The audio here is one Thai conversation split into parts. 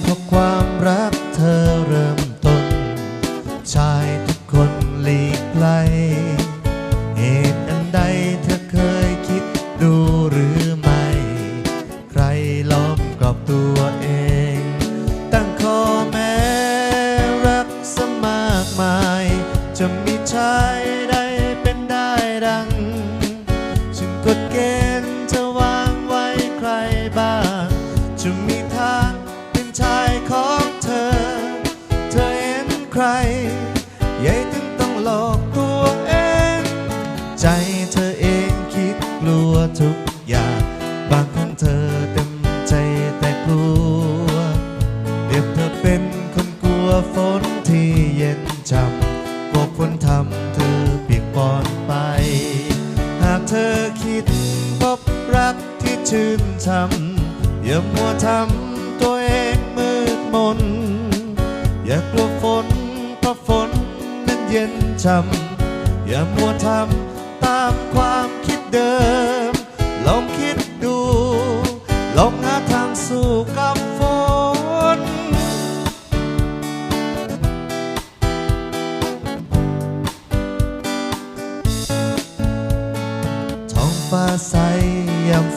เพราะความรักเธอเริ่มต้น ชายทุกคนหลีกไกล เหตุอันใดเธอเคยคิดดูหรือไม่ ใครล้อมกรอบตัวเอง ตั้งข้อแม้รักสมากมาย จะมีชายใดเป็นได้ดัง ฉันกฎเกณฑ์จะวางไว้ใครบ้าง จะมีทาง ทำเธอเปียกปอนไป หากเธอคิดพบรักที่ชื่นช้ำอย่ามัวทำตัวเองมืดมน อย่ากลัวฝนเพราะฝนนั้นเย็นช้ำอย่ามัวทำตามความคิดเดิม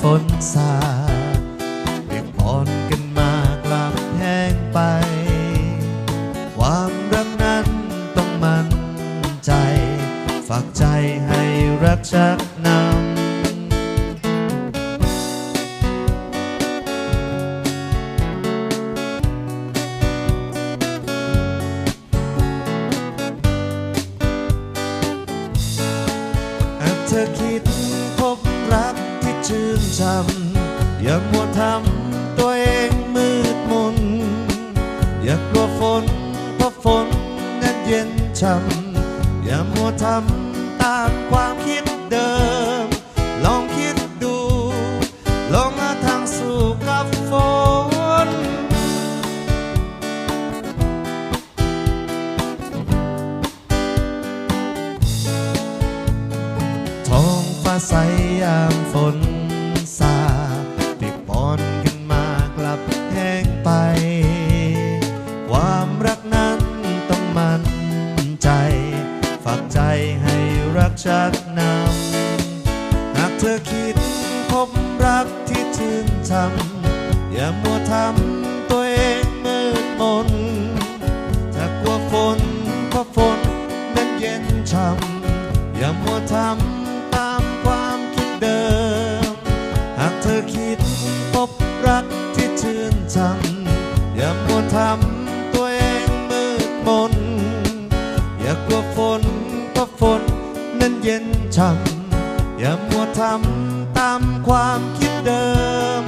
ฝนสาดเปียกปอนกันมากลับแห้งไป ความรักนั้นต้องมั่นใจ ฝากใจให้รักชัก ชื่นช่ำอย่ามัวทำตัวเองมืดมน อย่ากลัวฝนเพราะฝนนั้นเย็นช่ำอย่ามัวทำตามความคิดเดิม ใสยามฝนสาดเปียกปอนกันมากลับแห้งไป ความรักนั้นต้องมั่นใจ ฝากใจให้รักชักนำ หากเธอคิดพบรักที่ชื่นชำอย่ามัวทำตัวเองมืดมนถ้ากลัวฝนเพราะฝนนั้นเย็นช่ำอย่ามัวทำ จำอย่ามัวทำตัวเองมืดมน อย่ากลัวฝนเพราะฝนนั้นเย็นช่ำอย่ามัวทำตามความคิดเดิม